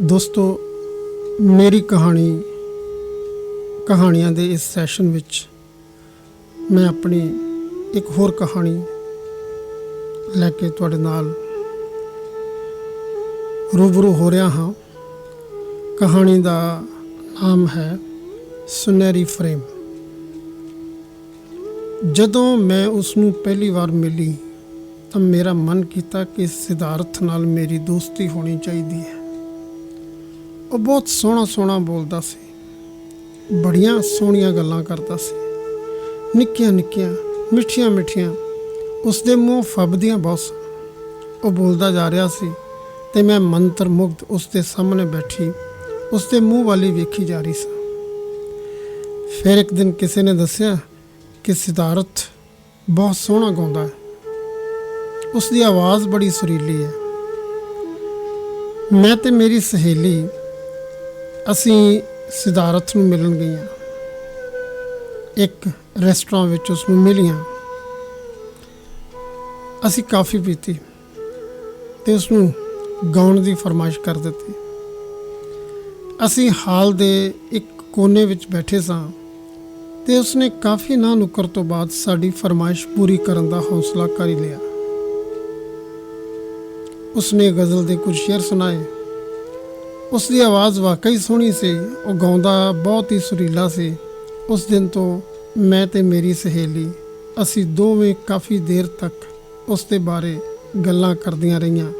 ਦੋਸਤੋ, ਮੇਰੀ ਕਹਾਣੀ, ਕਹਾਣੀਆਂ ਦੇ ਇਸ ਸੈਸ਼ਨ ਵਿੱਚ ਮੈਂ ਆਪਣੀ ਇੱਕ ਹੋਰ ਕਹਾਣੀ ਲੈ ਕੇ ਤੁਹਾਡੇ ਨਾਲ ਰੂਬਰੂ ਹੋ ਰਿਹਾ ਹਾਂ। ਕਹਾਣੀ ਦਾ ਨਾਮ ਹੈ ਸੁਨਹਿਰੀ ਫਰੇਮ। ਜਦੋਂ ਮੈਂ ਉਸ ਨੂੰ ਪਹਿਲੀ ਵਾਰ ਮਿਲੀ ਤਾਂ ਮੇਰਾ ਮਨ ਕੀਤਾ ਕਿ ਸਿਧਾਰਥ ਨਾਲ ਮੇਰੀ ਦੋਸਤੀ ਹੋਣੀ ਚਾਹੀਦੀ ਹੈ। ਉਹ ਬਹੁਤ ਸੋਹਣਾ ਸੋਹਣਾ ਬੋਲਦਾ ਸੀ। ਬੜੀਆਂ ਸੋਹਣੀਆਂ ਗੱਲਾਂ ਕਰਦਾ ਸੀ। ਨਿੱਕੀਆਂ ਨਿੱਕੀਆਂ, ਮਿੱਠੀਆਂ ਮਿੱਠੀਆਂ ਉਸ ਦੇ ਮੂੰਹ ਫੱਬਦੀਆਂ ਬਹੁਤ ਸਨ। ਉਹ ਬੋਲਦਾ ਜਾ ਰਿਹਾ ਸੀ ਤੇ ਮੈਂ ਮੰਤਰ ਮੁਗਧ ਉਸ ਦੇ ਸਾਹਮਣੇ ਬੈਠੀ ਉਸ ਦੇ ਮੂੰਹ ਵਾਲੀ ਵੇਖੀ ਜਾ ਰਹੀ ਸਾਂ। ਫਿਰ ਇੱਕ ਦਿਨ ਕਿਸੇ ਨੇ ਦੱਸਿਆ ਕਿ ਸਿਧਾਰਥ ਬਹੁਤ ਸੋਹਣਾ ਗਾਉਂਦਾ ਹੈ। ਉਸ ਦੀ ਆਵਾਜ਼ ਬੜੀ ਸੁਰੀਲੀ ਹੈ। ਮੈਂ ਤੇ ਮੇਰੀ ਸਹੇਲੀ ਅਸੀਂ ਸਿਧਾਰਥ ਨੂੰ ਮਿਲਣ ਗਈਆਂ। ਇੱਕ ਰੈਸਟੋਰੈਂਟ ਵਿੱਚ ਉਸ ਨੂੰ ਮਿਲੀਆਂ। ਅਸੀਂ ਕਾਫੀ ਪੀਤੀ ਤੇ ਉਸ ਨੂੰ ਗਾਉਣ ਦੀ ਫਰਮਾਇਸ਼ ਕਰ ਦਿੱਤੀ। ਅਸੀਂ ਹਾਲ ਦੇ ਇੱਕ ਕੋਨੇ ਵਿੱਚ ਬੈਠੇ ਸਾਂ ਤੇ ਉਸਨੇ ਕਾਫੀ ਨਾ ਨੁਕਰ ਤੋਂ ਬਾਅਦ ਸਾਡੀ ਫਰਮਾਇਸ਼ ਪੂਰੀ ਕਰਨ ਦਾ ਹੌਸਲਾ ਕਰ ਲਿਆ। ਉਸਨੇ ਗਜ਼ਲ ਦੇ ਕੁਝ ਸ਼ੇਰ ਸੁਣਾਏ। ਉਸ ਦੀ ਆਵਾਜ਼ ਵਾਕਈ ਸੋਹਣੀ ਸੀ, ਉਹ ਗਾਉਂਦਾ ਬਹੁਤ ਹੀ ਸੁਰੀਲਾ ਸੀ। ਉਸ ਦਿਨ ਤੋਂ ਮੈਂ ਤੇ ਮੇਰੀ ਸਹੇਲੀ, ਅਸੀਂ ਦੋਵੇਂ ਕਾਫੀ ਦੇਰ ਤੱਕ ਉਸ ਦੇ ਬਾਰੇ ਗੱਲਾਂ ਕਰਦੀਆਂ ਰਹੀਆਂ।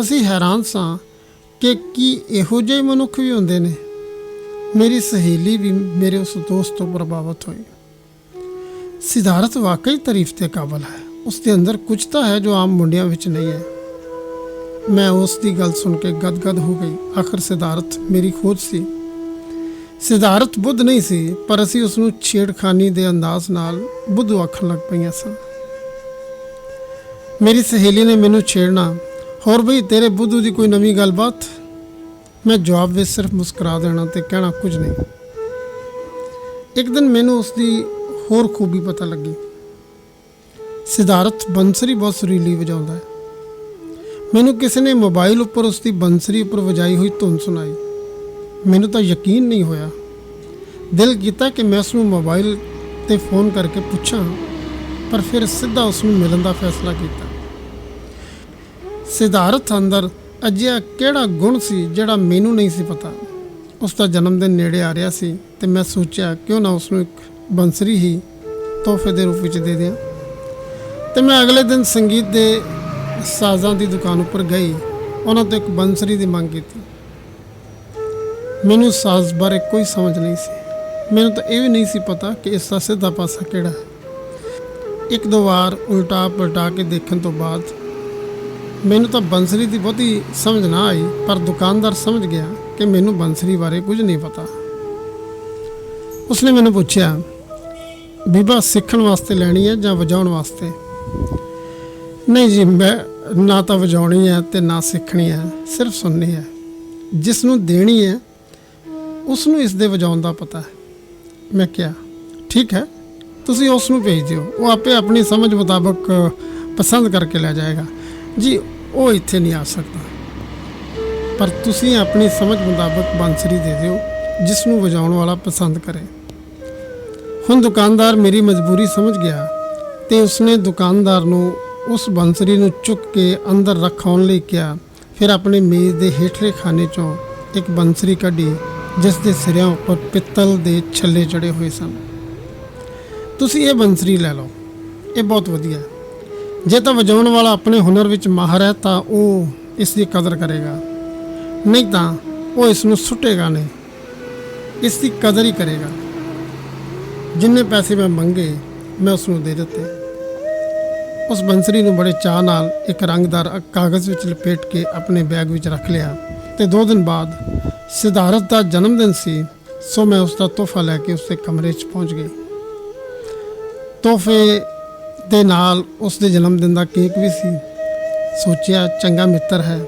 ਅਸੀਂ ਹੈਰਾਨ ਸਾਂ ਕਿ ਕੀ ਇਹੋ ਜਿਹੇ ਮਨੁੱਖ ਵੀ ਹੁੰਦੇ ਨੇ। ਮੇਰੀ ਸਹੇਲੀ ਵੀ ਮੇਰੇ ਉਸ ਦੋਸਤ ਤੋਂ ਪ੍ਰਭਾਵਿਤ ਹੋਈ। ਸਿਧਾਰਥ ਵਾਕਈ ਤਾਰੀਫ ਤੇ ਕਾਬਲ ਹੈ। ਉਸ ਦੇ ਅੰਦਰ ਕੁਝ ਤਾਂ ਹੈ ਜੋ ਆਮ ਮੁੰਡਿਆਂ ਵਿੱਚ ਨਹੀਂ ਹੈ। ਮੈਂ ਉਸ ਦੀ ਗੱਲ ਸੁਣ ਕੇ ਗਦਗਦ ਹੋ ਗਈ। ਆਖਰ ਸਿਧਾਰਥ ਮੇਰੀ ਖੋਜ ਸੀ। ਸਿਧਾਰਥ ਬੁੱਧ ਨਹੀਂ ਸੀ, ਪਰ ਅਸੀਂ ਉਸ ਨੂੰ ਛੇੜਖਾਨੀ ਦੇ ਅੰਦਾਜ਼ ਨਾਲ ਬੁੱਧ ਆਖਣ ਲੱਗ ਪਈਆਂ ਸਾਂ। ਮੇਰੀ ਸਹੇਲੀ ਨੇ ਮੈਨੂੰ ਛੇੜਨਾ, ਹੋਰ ਬਈ ਤੇਰੇ ਬੁੱਧੂ ਦੀ ਕੋਈ ਨਵੀਂ ਗੱਲਬਾਤ? ਮੈਂ ਜਵਾਬ ਵਿੱਚ ਸਿਰਫ ਮੁਸਕਰਾ ਦੇਣਾ ਤੇ ਕਹਿਣਾ ਕੁਝ ਨਹੀਂ। ਇੱਕ ਦਿਨ ਮੈਨੂੰ ਉਸ ਦੀ ਹੋਰ ਖੂਬੀ ਪਤਾ ਲੱਗੀ। ਸਿਧਾਰਥ ਬੰਸਰੀ ਬਹੁਤ ਸੁਰੀਲੀ ਵਜਾਉਂਦਾ ਹੈ। ਮੈਨੂੰ ਕਿਸੇ ਨੇ ਮੋਬਾਈਲ ਉੱਪਰ ਉਸ ਦੀ ਬੰਸਰੀ ਉੱਪਰ ਵਜਾਈ ਹੋਈ ਧੁਨ ਸੁਣਾਈ। ਮੈਨੂੰ ਤਾਂ ਯਕੀਨ ਨਹੀਂ ਹੋਇਆ। ਦਿਲ ਕੀਤਾ ਕਿ ਮੈਂ ਉਸ ਨੂੰ ਮੋਬਾਈਲ ਤੇ ਫੋਨ ਕਰਕੇ ਪੁੱਛਾਂ, ਪਰ ਫਿਰ ਸਿੱਧਾ ਉਸ ਨੂੰ ਮਿਲਣ ਦਾ ਫੈਸਲਾ ਕੀਤਾ। ਸਿਧਾਰਥ ਅੰਦਰ ਅਜਿਹਾ ਕਿਹੜਾ ਗੁਣ ਸੀ ਜਿਹੜਾ ਮੈਨੂੰ ਨਹੀਂ ਸੀ ਪਤਾ। ਉਸ ਦਾ ਜਨਮ ਦਿਨ ਨੇੜੇ ਆ ਰਿਹਾ ਸੀ ਤੇ ਮੈਂ ਸੋਚਿਆ, ਕਿਉਂ ਨਾ ਉਸ ਨੂੰ ਇੱਕ ਬੰਸਰੀ ਹੀ ਤੋਹਫੇ ਦੇ ਰੂਪ ਵਿੱਚ ਦੇ ਦਿਆਂ। ਤੇ ਮੈਂ ਅਗਲੇ ਦਿਨ ਸੰਗੀਤ ਦੇ ਸਾਜ਼ਾਂ ਦੀ ਦੁਕਾਨ ਉੱਪਰ ਗਈ। ਉਹਨਾਂ ਤੋਂ ਇੱਕ ਬੰਸਰੀ ਦੀ ਮੰਗ ਕੀਤੀ। ਮੈਨੂੰ ਸਾਜ਼ ਬਾਰੇ ਕੋਈ ਸਮਝ ਨਹੀਂ ਸੀ। ਮੈਨੂੰ ਤਾਂ ਇਹ ਵੀ ਨਹੀਂ ਸੀ ਪਤਾ ਕਿ ਇਸ ਦਾ ਸਿੱਧਾ ਪਾਸਾ ਕਿਹੜਾ ਹੈ। ਇੱਕ ਦੋ ਵਾਰ ਉਲਟਾ ਪਲਟਾ ਕੇ ਦੇਖਣ ਤੋਂ ਬਾਅਦ ਮੈਨੂੰ ਤਾਂ ਬੰਸਰੀ ਦੀ ਬਹੁਤੀ ਸਮਝ ਨਾ ਆਈ, ਪਰ ਦੁਕਾਨਦਾਰ ਸਮਝ ਗਿਆ ਕਿ ਮੈਨੂੰ ਬੰਸਰੀ ਬਾਰੇ ਕੁਝ ਨਹੀਂ ਪਤਾ। ਉਸਨੇ ਮੈਨੂੰ ਪੁੱਛਿਆ, ਬੀਬਾ, ਸਿੱਖਣ ਵਾਸਤੇ ਲੈਣੀ ਹੈ ਜਾਂ ਵਜਾਉਣ ਵਾਸਤੇ? ਨਹੀਂ ਜੀ, ਮੈਂ ਨਾ ਤਾਂ ਵਜਾਉਣੀ ਹੈ ਤੇ ਨਾ ਸਿੱਖਣੀ ਹੈ, ਸਿਰਫ ਸੁਣਨੀ ਹੈ। ਜਿਸ ਨੂੰ ਦੇਣੀ ਹੈ, ਉਸ ਨੂੰ ਇਸ ਦੇ ਵਜਾਉਣ ਦਾ ਪਤਾ ਹੈ। ਮੈਂ ਕਿਹਾ, ਠੀਕ ਹੈ, ਤੁਸੀਂ ਉਸ ਨੂੰ ਭੇਜ ਦਿਓ। ਉਹ ਆਪੇ ਆਪਣੀ ਸਮਝ ਮੁਤਾਬਕ ਪਸੰਦ ਕਰਕੇ ਲੈ ਜਾਏਗਾ। ਜੀ, ਉਹ ਇੱਥੇ ਨਹੀਂ ਆ ਸਕਦਾ। ਪਰ ਤੁਸੀਂ ਆਪਣੀ ਸਮਝ ਮੁਤਾਬਕ ਬਾਂਸਰੀ ਦੇ ਦਿਓ, ਜਿਸ ਨੂੰ ਵਜਾਉਣ ਵਾਲਾ ਪਸੰਦ ਕਰੇ। ਹੁਣ ਦੁਕਾਨਦਾਰ ਮੇਰੀ ਮਜਬੂਰੀ ਸਮਝ ਗਿਆ ਤੇ ਉਸਨੇ ਦੁਕਾਨਦਾਰ ਨੂੰ ਉਸ ਬੰਸਰੀ ਨੂੰ ਚੁੱਕ ਕੇ ਅੰਦਰ ਰੱਖਾਉਣ ਲਈ ਕਿਹਾ। ਫਿਰ ਆਪਣੇ ਮੇਜ਼ ਦੇ ਹੇਠਲੇ ਖਾਨੇ ਚੋਂ ਇੱਕ ਬੰਸਰੀ ਕੱਢੀ, ਜਿਸ ਦੇ ਸਿਰਿਆਂ ਉੱਪਰ ਪਿੱਤਲ ਦੇ ਛੱਲੇ ਜੜੇ ਹੋਏ ਸਨ। ਤੁਸੀਂ ਇਹ ਬੰਸਰੀ ਲੈ ਲਓ। ਇਹ ਬਹੁਤ ਵਧੀਆ। ਜੇ ਤਾਂ ਵਜਾਉਣ ਵਾਲਾ ਆਪਣੇ ਹੁਨਰ ਵਿੱਚ ਮਾਹਰ ਹੈ, ਤਾਂ ਉਹ ਇਸ ਦੀ ਕਦਰ ਕਰੇਗਾ। ਨਹੀਂ ਤਾਂ ਉਹ ਇਸ ਨੂੰ ਸੁੱਟੇਗਾ ਨਹੀਂ। ਇਸ ਦੀ ਕਦਰ ਹੀ ਕਰੇਗਾ। ਜਿੰਨੇ ਪੈਸੇ ਮੈਂ ਮੰਗੇ, ਮੈਂ ਉਸ ਨੂੰ ਦੇ ਦਿੱਤੇ। ਉਸ ਬੰਸਰੀ ਨੂੰ ਬੜੇ ਚਾਅ ਨਾਲ ਇੱਕ ਰੰਗਦਾਰ ਕਾਗਜ਼ ਵਿੱਚ ਲਪੇਟ ਕੇ ਆਪਣੇ ਬੈਗ ਵਿੱਚ ਰੱਖ ਲਿਆ ਤੇ ਦੋ ਦਿਨ ਬਾਅਦ ਸਿਧਾਰਥ ਦਾ ਜਨਮ ਦਿਨ ਸੀ, ਸੋ ਮੈਂ ਉਸ ਦਾ ਤੋਹਫਾ ਲੈ ਕੇ ਉਸਦੇ ਕਮਰੇ 'ਚ ਪਹੁੰਚ ਗਈ। ਤੋਹਫੇ ਦੇ ਨਾਲ ਉਸ ਦੇ ਜਨਮ ਦਿਨ ਦਾ ਕੇਕ ਵੀ ਸੀ। ਸੋਚਿਆ, ਚੰਗਾ ਮਿੱਤਰ ਹੈ।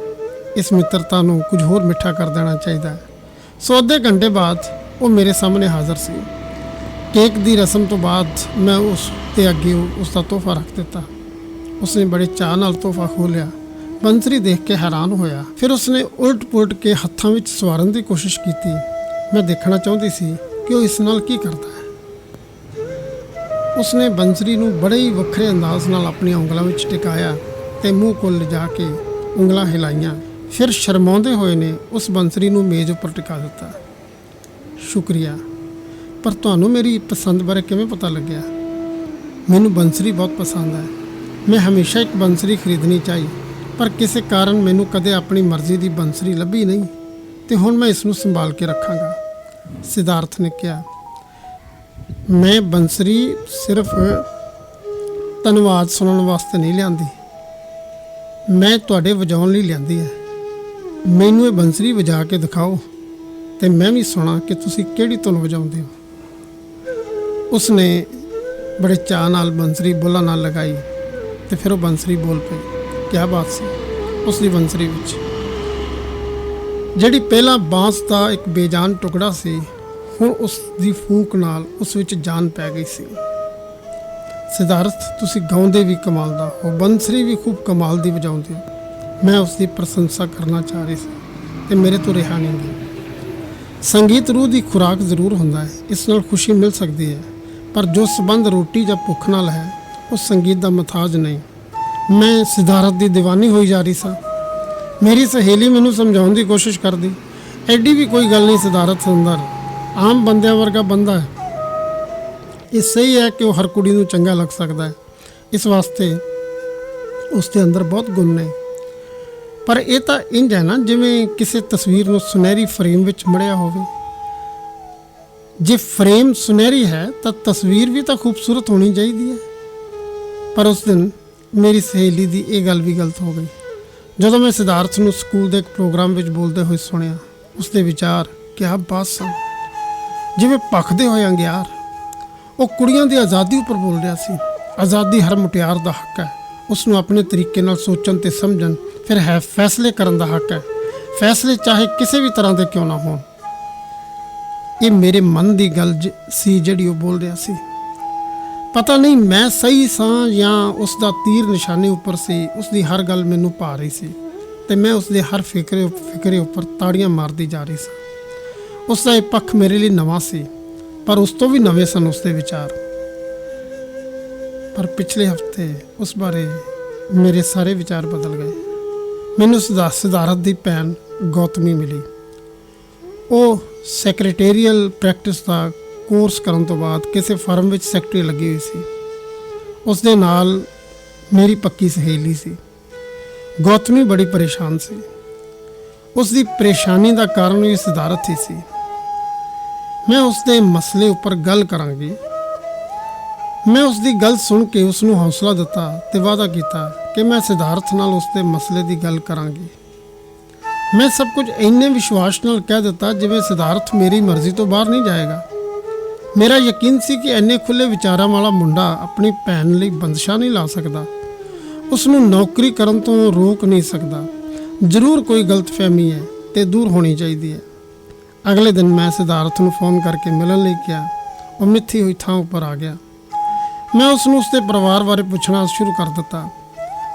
ਇਸ ਮਿੱਤਰਤਾ ਨੂੰ ਕੁਝ ਹੋਰ ਮਿੱਠਾ ਕਰ ਦੇਣਾ ਚਾਹੀਦਾ ਹੈ। ਸੋ ਅੱਧੇ ਘੰਟੇ ਬਾਅਦ ਉਹ ਮੇਰੇ ਸਾਹਮਣੇ ਹਾਜ਼ਰ ਸੀ। ਕੇਕ ਦੀ ਰਸਮ ਤੋਂ ਬਾਅਦ ਮੈਂ ਉਸ ਦੇ ਅੱਗੇ ਉਸ ਦਾ ਤੋਹਫਾ ਰੱਖ ਦਿੱਤਾ। ਉਸਨੇ ਬੜੇ ਚਾਅ ਨਾਲ ਤੋਹਫਾ ਖੋਲ੍ਹਿਆ। ਬੰਸਰੀ ਦੇਖ ਕੇ ਹੈਰਾਨ ਹੋਇਆ। ਫਿਰ ਉਸਨੇ ਉਲਟ-ਪੁਲਟ ਕੇ ਹੱਥਾਂ ਵਿੱਚ ਸਵਾਰਨ ਦੀ ਕੋਸ਼ਿਸ਼ ਕੀਤੀ। ਮੈਂ ਦੇਖਣਾ ਚਾਹੁੰਦੀ ਸੀ ਕਿ ਉਹ ਇਸ ਨਾਲ ਕੀ ਕਰਦਾ ਹੈ। ਉਸਨੇ ਬੰਸਰੀ ਨੂੰ ਬੜੇ ਹੀ ਵੱਖਰੇ ਅੰਦਾਜ਼ ਨਾਲ ਆਪਣੀਆਂ ਉਂਗਲਾਂ ਵਿੱਚ ਟਿਕਾਇਆ ਤੇ ਮੂੰਹ ਕੋਲ ਲਿਜਾ ਕੇ ਉਂਗਲਾਂ ਹਿਲਾਈਆਂ। ਫਿਰ ਸ਼ਰਮਾਉਂਦੇ ਹੋਏ ਨੇ ਉਸ ਬੰਸਰੀ ਨੂੰ ਮੇਜ਼ ਉੱਪਰ ਟਿਕਾ ਦਿੱਤਾ। ਸ਼ੁਕਰੀਆ, ਪਰ ਤੁਹਾਨੂੰ ਮੇਰੀ ਪਸੰਦ ਬਾਰੇ ਕਿਵੇਂ ਪਤਾ ਲੱਗਿਆ? ਮੈਨੂੰ ਬੰਸਰੀ ਬਹੁਤ ਪਸੰਦ ਹੈ। ਮੈਂ ਹਮੇਸ਼ਾ ਇੱਕ ਬੰਸਰੀ ਖਰੀਦਣੀ ਚਾਹੀ, ਪਰ ਕਿਸੇ ਕਾਰਨ ਮੈਨੂੰ ਕਦੇ ਆਪਣੀ ਮਰਜ਼ੀ ਦੀ ਬੰਸਰੀ ਲੱਭੀ ਨਹੀਂ, ਤੇ ਹੁਣ ਮੈਂ ਇਸ ਨੂੰ ਸੰਭਾਲ ਕੇ ਰੱਖਾਂਗਾ, ਸਿਧਾਰਥ ਨੇ ਕਿਹਾ। ਮੈਂ ਬੰਸਰੀ ਸਿਰਫ ਧੰਨਵਾਦ ਸੁਣਨ ਵਾਸਤੇ ਨਹੀਂ ਲਿਆਂਦੀ। ਮੈਂ ਤੁਹਾਡੇ ਵਜਾਉਣ ਲਈ ਲਿਆਂਦੀ ਹੈ। ਮੈਨੂੰ ਇਹ ਬੰਸਰੀ ਵਜਾ ਕੇ ਦਿਖਾਓ, ਤੇ ਮੈਂ ਵੀ ਸੁਣਾ ਕਿ ਤੁਸੀਂ ਕਿਹੜੀ ਧੁਨ ਵਜਾਉਂਦੇ ਹੋ। ਉਸਨੇ ਬੜੇ ਚਾਅ ਨਾਲ ਬੰਸਰੀ ਬੁੱਲਾਂ ਨਾਲ ਲਗਾਈ। ਤੇ ਫਿਰ ਉਹ ਬੰਸਰੀ ਬੋਲ ਪਈ ਕੀ ਬਾਤ ਸੀ ਉਸ ਦੀ ਬੰਸਰੀ ਵਿੱਚ। ਜਿਹੜੀ ਪਹਿਲਾਂ ਬਾਂਸ ਦਾ ਇੱਕ ਬੇਜਾਨ ਟੁਕੜਾ ਸੀ, ਹੁਣ ਉਸ ਦੀ ਫੂਕ ਨਾਲ ਉਸ ਵਿੱਚ ਜਾਨ ਪੈ ਗਈ ਸੀ। ਸਿਧਾਰਥ, ਤੁਸੀਂ ਗਾਉਂਦੇ ਵੀ ਕਮਾਲ ਦਾ ਹੋ, ਬੰਸਰੀ ਵੀ ਖੂਬ ਕਮਾਲ ਦੀ ਵਜਾਉਂਦੇ ਹੋ। ਮੈਂ ਉਸ ਦੀ ਪ੍ਰਸ਼ੰਸਾ ਕਰਨਾ ਚਾਹ ਰਹੀ ਸੀ ਤੇ ਮੇਰੇ ਤੋਂ ਰਿਹਾ ਨਹੀਂ। ਗਿਆ ਸੰਗੀਤ ਰੂਹ ਦੀ ਖੁਰਾਕ ਜ਼ਰੂਰ ਹੁੰਦਾ ਹੈ, ਇਸ ਨਾਲ ਖੁਸ਼ੀ ਮਿਲ ਸਕਦੀ ਹੈ, ਪਰ ਜੋ ਸਬੰਧ ਰੋਟੀ ਜਾਂ ਭੁੱਖ ਨਾਲ ਹੈ ਉਸ ਸੰਗੀਤ ਦਾ ਮਥਾਜ ਨਹੀਂ। ਮੈਂ ਸਿਧਾਰਥ ਦੀ ਦੀਵਾਨੀ ਹੋਈ ਜਾ ਰਹੀ ਸਾਂ। ਮੇਰੀ ਸਹੇਲੀ ਮੈਨੂੰ ਸਮਝਾਉਣ ਦੀ ਕੋਸ਼ਿਸ਼ ਕਰਦੀ, ਐਡੀ ਵੀ ਕੋਈ ਗੱਲ ਨਹੀਂ ਸਿਧਾਰਥ ਸੁੰਦਰ। ਆਮ ਬੰਦਿਆਂ ਵਰਗਾ ਬੰਦਾ ਹੈ। ਇਹ ਸਹੀ ਹੈ ਕਿ ਉਹ ਹਰ ਕੁੜੀ ਨੂੰ ਚੰਗਾ ਲੱਗ ਸਕਦਾ ਹੈ। ਇਸ ਵਾਸਤੇ ਉਸ ਦੇ ਅੰਦਰ ਬਹੁਤ ਗੁਣ ਨੇ। ਪਰ ਇਹ ਤਾਂ ਇੰਜ ਹੈ ਨਾ, ਜਿਵੇਂ ਕਿਸੇ ਤਸਵੀਰ ਨੂੰ ਸੁਨਹਿਰੀ ਫਰੇਮ ਵਿੱਚ ਮੜਿਆ ਹੋਵੇ। ਜੇ ਫਰੇਮ ਸੁਨਹਿਰੀ ਹੈ, ਤਾਂ ਤਸਵੀਰ ਵੀ ਤਾਂ ਖੂਬਸੂਰਤ ਹੋਣੀ ਚਾਹੀਦੀ ਹੈ। ਪਰ ਉਸ ਦਿਨ ਮੇਰੀ ਸਹੇਲੀ ਦੀ ਇਹ ਗੱਲ ਵੀ ਗਲਤ ਹੋ ਗਈ। ਜਦੋਂ ਮੈਂ ਸਿਧਾਰਥ ਨੂੰ ਸਕੂਲ ਦੇ ਇੱਕ ਪ੍ਰੋਗਰਾਮ ਵਿੱਚ ਬੋਲਦੇ ਹੋਏ ਸੁਣਿਆ ਉਸ ਦੇ ਵਿਚਾਰ ਕਿਆ ਬਾਤ ਸਨ। ਜਿਵੇਂ ਭਖਦੇ ਹੋਏ ਅੰਗਿਆਰ। ਉਹ ਕੁੜੀਆਂ ਦੀ ਆਜ਼ਾਦੀ ਉੱਪਰ ਬੋਲ ਰਿਹਾ ਸੀ। ਆਜ਼ਾਦੀ ਹਰ ਮੁਟਿਆਰ ਦਾ ਹੱਕ ਹੈ। ਉਸ ਨੂੰ ਆਪਣੇ ਤਰੀਕੇ ਨਾਲ ਸੋਚਣ ਤੇ ਸਮਝਣ, ਫਿਰ ਹੈ ਫੈਸਲੇ ਕਰਨ ਦਾ ਹੱਕ ਹੈ। ਫੈਸਲੇ ਚਾਹੇ ਕਿਸੇ ਵੀ ਤਰ੍ਹਾਂ ਦੇ ਕਿਉਂ ਨਾ ਹੋਣ। ਇਹ ਮੇਰੇ ਮਨ ਦੀ ਗੱਲ ਜ- ਸੀ ਜਿਹੜੀ ਉਹ ਬੋਲ ਰਿਹਾ ਸੀ। ਪਤਾ ਨਹੀਂ ਮੈਂ ਸਹੀ ਸਾਂ ਜਾਂ ਉਸ ਦਾ ਤੀਰ ਨਿਸ਼ਾਨੇ ਉੱਪਰ ਸੀ, ਉਸ ਦੀ ਹਰ ਗੱਲ ਮੈਨੂੰ ਭਾ ਰਹੀ ਸੀ ਤੇ ਮੈਂ ਉਸ ਦੇ ਹਰ ਫਿਕਰੇ ਫਿਕਰੇ ਉੱਪਰ ਤਾੜੀਆਂ ਮਾਰਦੀ ਜਾ ਰਹੀ ਸਾਂ। ਉਸ ਦਾ ਇਹ ਪੱਖ ਮੇਰੇ ਲਈ ਨਵਾਂ ਸੀ, ਪਰ ਉਸ ਤੋਂ ਵੀ ਨਵੇਂ ਸਨ ਉਸ ਦੇ ਵਿਚਾਰ। ਪਰ ਪਿਛਲੇ ਹਫ਼ਤੇ ਉਸ ਬਾਰੇ ਮੇਰੇ ਸਾਰੇ ਵਿਚਾਰ ਬਦਲ ਗਏ। ਮੈਨੂੰ ਸਿਧਾ- ਸਿਧਾਰਥ ਦੀ ਭੈਣ ਗੌਤਮੀ ਮਿਲੀ। ਉਹ ਸੈਕਟਰੀਅਲ ਪ੍ਰੈਕਟਿਸ ਦਾ ਕੋਰਸ ਕਰਨ ਤੋਂ ਬਾਅਦ ਕਿਸੇ ਫਰਮ ਵਿੱਚ ਸੈਕਟਰੀ ਲੱਗੀ ਹੋਈ ਸੀ। ਉਸ ਦੇ ਨਾਲ ਮੇਰੀ ਪੱਕੀ ਸਹੇਲੀ ਸੀ। ਗੌਤਮੀ ਬੜੀ ਪਰੇਸ਼ਾਨ ਸੀ। ਉਸ ਦੀ ਪਰੇਸ਼ਾਨੀ ਦਾ ਕਾਰਨ ਵੀ ਸਿਧਾਰਥ ਹੀ ਸੀ। ਮੈਂ ਉਸ ਦੇ ਮਸਲੇ ਉੱਪਰ ਗੱਲ ਕਰਾਂਗੀ। ਮੈਂ ਉਸ ਦੀ ਗੱਲ ਸੁਣ ਕੇ ਉਸ ਨੂੰ ਹੌਸਲਾ ਦਿੱਤਾ ਤੇ ਵਾਅਦਾ ਕੀਤਾ ਕਿ ਮੈਂ ਸਿਧਾਰਥ ਨਾਲ ਉਸ ਦੇ ਮਸਲੇ ਦੀ ਗੱਲ ਕਰਾਂਗੀ। ਮੈਂ ਸਭ ਕੁਝ ਇੰਨੇ ਵਿਸ਼ਵਾਸ ਨਾਲ ਕਹਿ ਦਿੱਤਾ ਜਿਵੇਂ ਸਿਧਾਰਥ ਮੇਰੀ ਮਰਜ਼ੀ ਤੋਂ ਬਾਹਰ ਨਹੀਂ ਜਾਏਗਾ। ਮੇਰਾ ਯਕੀਨ ਸੀ ਕਿ ਇੰਨੇ ਖੁੱਲੇ ਵਿਚਾਰਾਂ ਵਾਲਾ ਮੁੰਡਾ ਆਪਣੀ ਭੈਣ ਲਈ ਬੰਦਸ਼ਾ ਨਹੀਂ ਲਾ ਸਕਦਾ। ਉਸ ਨੂੰ ਨੌਕਰੀ ਕਰਨ ਤੋਂ ਰੋਕ ਨਹੀਂ ਸਕਦਾ। ਜ਼ਰੂਰ ਕੋਈ ਗਲਤਫਹਿਮੀ ਹੈ ਤੇ ਦੂਰ ਹੋਣੀ ਚਾਹੀਦੀ ਹੈ। ਅਗਲੇ ਦਿਨ ਮੈਂ ਸਿਧਾਰਥ ਨੂੰ ਫੋਨ ਕਰਕੇ ਮਿਲਣ ਲਈ ਕਿਹਾ। ਉਹ ਮਿੱਥੀ ਹੋਈ ਥਾਂ ਉੱਪਰ ਆ ਗਿਆ। ਮੈਂ ਉਸ ਨੂੰ ਉਸਦੇ ਪਰਿਵਾਰ ਬਾਰੇ ਪੁੱਛਣਾ ਸ਼ੁਰੂ ਕਰ ਦਿੱਤਾ।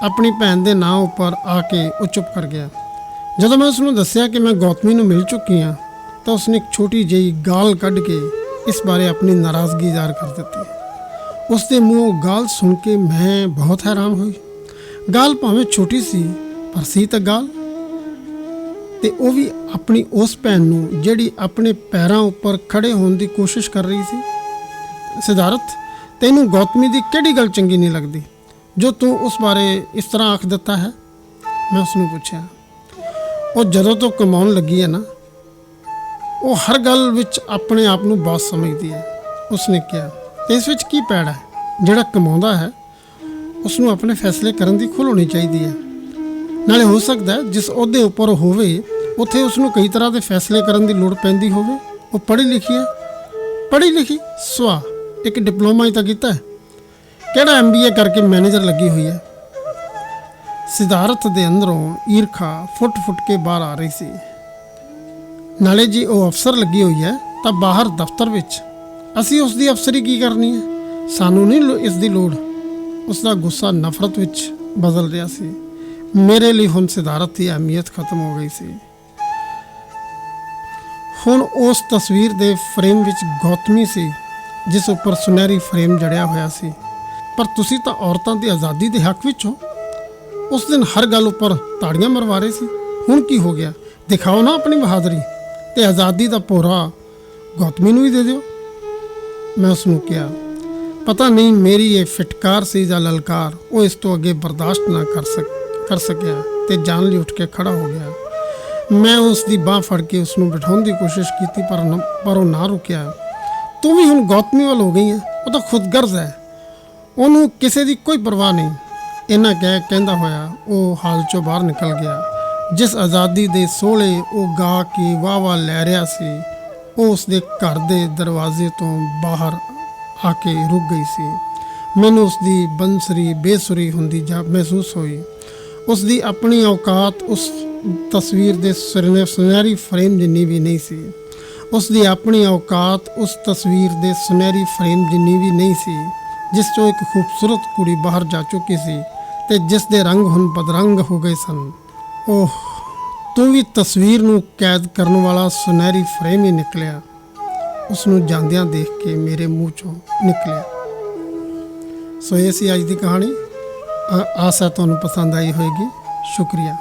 ਆਪਣੀ ਭੈਣ ਦੇ ਨਾਂ ਉੱਪਰ ਆ ਕੇ ਉਹ ਚੁੱਪ ਕਰ ਗਿਆ। ਜਦੋਂ ਮੈਂ ਉਸ ਨੂੰ ਦੱਸਿਆ ਕਿ ਮੈਂ ਗੌਤਮੀ ਨੂੰ ਮਿਲ ਚੁੱਕੀ ਹਾਂ, ਤਾਂ ਉਸਨੇ ਇੱਕ ਛੋਟੀ ਜਿਹੀ ਗਾਲ ਕੱਢ ਕੇ ਇਸ ਬਾਰੇ ਆਪਣੀ ਨਾਰਾਜ਼ਗੀ ਜ਼ਾਹਰ ਕਰ ਦਿੱਤੀ ਉਸ ਦੇ ਮੂੰਹੋਂ ਗਾਲ ਸੁਣ ਕੇ ਮੈਂ ਬਹੁਤ ਹੈਰਾਨ ਹੋਈ ਗਾਲ ਭਾਵੇਂ ਛੋਟੀ ਸੀ ਪਰ ਸੀ ਤਾਂ ਗਾਲ ਤੇ ਉਹ ਵੀ ਆਪਣੀ ਉਸ ਭੈਣ ਨੂੰ ਜਿਹੜੀ ਆਪਣੇ ਪੈਰਾਂ ਉੱਪਰ ਖੜੇ ਹੋਣ ਦੀ ਕੋਸ਼ਿਸ਼ ਕਰ ਰਹੀ ਸੀ ਸਿਧਾਰਥ ਤੈਨੂੰ ਗੌਤਮੀ ਦੀ ਕਿਹੜੀ ਗੱਲ ਚੰਗੀ ਨਹੀਂ ਲੱਗਦੀ ਜੋ ਤੂੰ ਉਸ ਬਾਰੇ ਇਸ ਤਰ੍ਹਾਂ ਆਖ ਦਿੱਤਾ ਹੈ ਮੈਂ ਉਸ ਨੂੰ ਪੁੱਛਿਆ ਉਹ ਜਦੋਂ ਤੋਂ ਕਮਾਉਣ ਲੱਗੀ ਹੈ ਨਾ ਉਹ ਹਰ ਗੱਲ ਵਿੱਚ ਆਪਣੇ ਆਪ ਨੂੰ ਬਾਸ ਸਮਝਦੀ ਹੈ। ਉਸਨੇ ਕਿਹਾ ਤੇ ਇਸ ਵਿੱਚ ਕੀ ਪੈੜ ਹੈ? ਜਿਹੜਾ ਕਮਾਉਂਦਾ ਹੈ ਉਸ ਨੂੰ ਆਪਣੇ ਫੈਸਲੇ ਕਰਨ ਦੀ ਖੁੱਲ੍ਹ ਹੋਣੀ ਚਾਹੀਦੀ ਹੈ। ਨਾਲੇ ਹੋ ਸਕਦਾ ਹੈ ਜਿਸ ਅਹੁਦੇ ਉੱਪਰ ਉਹ ਹੋਵੇ, ਉੱਥੇ ਉਸ ਨੂੰ ਕਈ ਤਰ੍ਹਾਂ ਦੇ ਫੈਸਲੇ ਕਰਨ ਦੀ ਲੋੜ ਪੈਂਦੀ ਹੋਵੇ। ਉਹ ਪੜ੍ਹੀ ਲਿਖੀ ਹੈ। ਪੜ੍ਹੀ ਲਿਖੀ? ਸਵਾ। ਇੱਕ ਡਿਪਲੋਮਾ ਹੀ ਤਾਂ ਕੀਤਾ ਹੈ। ਕਿਹੜਾ ਐਮਬੀਏ ਕਰਕੇ ਮੈਨੇਜਰ ਲੱਗੀ ਹੋਈ ਹੈ? ਸਿਧਾਰਥ ਦੇ ਅੰਦਰੋਂ ਈਰਖਾ ਫੁੱਟ-ਫੁੱਟ ਕੇ ਬਾਹਰ ਆ ਰਹੀ ਸੀ। ਨਾਲੇ ਜੀ ਉਹ ਅਫਸਰ ਲੱਗੀ ਹੋਈ ਹੈ, ਤਾਂ ਬਾਹਰ ਦਫ਼ਤਰ ਵਿੱਚ। ਅਸੀਂ ਉਸ ਦੀ ਅਫਸਰੀ ਕੀ ਕਰਨੀ ਹੈ? ਸਾਨੂੰ ਨਹੀਂ ਇਸ ਦੀ ਲੋੜ। ਉਸ ਦਾ ਗੁੱਸਾ ਨਫ਼ਰਤ ਵਿੱਚ ਬਦਲ ਰਿਹਾ ਸੀ। ਮੇਰੇ ਲਈ ਹੁਣ ਸਿਧਾਰਥ ਦੀ ਅਹਿਮੀਅਤ ਖਤਮ ਹੋ ਗਈ ਸੀ। ਹੁਣ ਉਸ ਤਸਵੀਰ ਦੇ ਫਰੇਮ ਵਿੱਚ ਗੌਤਮੀ ਸੀ, ਜਿਸ ਉੱਪਰ ਸੁਨਹਿਰੀ ਫਰੇਮ ਜੜਿਆ ਹੋਇਆ ਸੀ। ਪਰ ਤੁਸੀਂ ਤਾਂ ਔਰਤਾਂ ਦੀ ਆਜ਼ਾਦੀ ਦੇ ਹੱਕ ਵਿੱਚ ਹੋ। ਉਸ ਦਿਨ ਹਰ ਗੱਲ ਉੱਪਰ ਤਾੜੀਆਂ ਮਰਵਾ ਰਹੇ ਸੀ। ਹੁਣ ਕੀ ਹੋ ਗਿਆ? ਦਿਖਾਓ ਨਾ ਆਪਣੀ ਬਹਾਦਰੀ। ਤੇ ਆਜ਼ਾਦੀ ਦਾ ਭੋਰਾ ਗੌਤਮੀ ਨੂੰ ਹੀ ਦੇ ਦਿਓ। ਮੈਂ ਉਸ ਨੂੰ ਕਿਹਾ, ਪਤਾ ਨਹੀਂ ਮੇਰੀ ਇਹ ਫਟਕਾਰ ਸੀ ਜਾਂ ਲਲਕਾਰ, ਉਹ ਇਸ ਤੋਂ ਅੱਗੇ ਬਰਦਾਸ਼ਤ ਨਾ ਕਰ ਸਕ, ਕਰ ਸਕਿਆ ਤੇ ਜਾਨ ਲਈ ਉੱਠ ਕੇ ਖੜਾ ਹੋ ਗਿਆ। ਮੈਂ ਉਸ ਦੀ ਬਾਹ ਫੜ ਕੇ ਉਸ ਨੂੰ ਬਿਠਾਉਣ ਦੀ ਕੋਸ਼ਿਸ਼ ਕੀਤੀ, ਪਰ ਪਰ ਉਹ ਨਾ ਰੁਕਿਆ। ਤੂੰ ਵੀ ਹੁਣ ਗੌਤਮੀ ਵੱਲ ਹੋ ਗਈ ਹੈ, ਉਹ ਤਾਂ ਖੁਦਗਰਜ਼ ਹੈ। ਉਹਨੂੰ ਕਿਸੇ ਦੀ ਕੋਈ ਪਰਵਾਹ ਨਹੀਂ। ਇਹਨਾਂ ਕਹਿ, ਕਹਿੰਦਾ ਹੋਇਆ ਉਹ ਹਾਲ ਚੋਂ ਬਾਹਰ ਨਿਕਲ ਗਿਆ। ਜਿਸ ਆਜ਼ਾਦੀ ਦੇ ਸੋਹਲੇ ਉਹ ਗਾ ਕੇ ਵਾਹ ਵਾਹ ਲੈ ਰਿਹਾ ਸੀ, ਉਹ ਉਸ ਦੇ ਘਰ ਦੇ ਦਰਵਾਜ਼ੇ ਤੋਂ ਬਾਹਰ ਆ ਕੇ ਰੁਕ ਗਈ ਸੀ। ਮੈਨੂੰ ਉਸ ਦੀ ਬੰਸਰੀ, ਬੇਸੁਰੀ ਹੁੰਦੀ ਜਾ ਮਹਿਸੂਸ ਹੋਈ। ਉਸ ਦੀ ਆਪਣੀ ਔਕਾਤ ਉਸ ਤਸਵੀਰ ਦੇ ਸੁਰਨੇ ਸੁਨਹਿਰੀ ਫਰੇਮ ਜਿੰਨੀ ਵੀ ਨਹੀਂ ਸੀ। ਉਸ ਦੀ ਆਪਣੀ ਔਕਾਤ ਉਸ ਤਸਵੀਰ ਦੇ ਸੁਨਹਿਰੀ ਫਰੇਮ ਜਿੰਨੀ ਵੀ ਨਹੀਂ ਸੀ, ਜਿਸ ਚੋਂ ਇੱਕ ਖੂਬਸੂਰਤ ਕੁੜੀ ਬਾਹਰ ਜਾ ਚੁੱਕੀ ਸੀ ਤੇ ਜਿਸ ਦੇ ਰੰਗ ਹੁਣ ਬਦਰੰਗ ਹੋ ਗਏ ਸਨ। ਓਹ, ਤੂੰ ਵੀ ਤਸਵੀਰ ਨੂੰ ਕੈਦ ਕਰਨ ਵਾਲਾ ਸੁਨਹਿਰੀ ਫਰੇਮ ਹੀ ਨਿਕਲਿਆ। ਉਸ ਨੂੰ ਜਾਂਦਿਆਂ ਦੇਖ ਕੇ ਮੇਰੇ ਮੂੰਹ ਚੋਂ ਨਿਕਲਿਆ। ਸੋ ਇਹ ਸੀ ਅੱਜ ਦੀ ਕਹਾਣੀ। ਆਸਾ ਤੁਹਾਨੂੰ ਪਸੰਦ ਆਈ ਹੋਵੇਗੀ ਸ਼ੁਕਰੀਆ।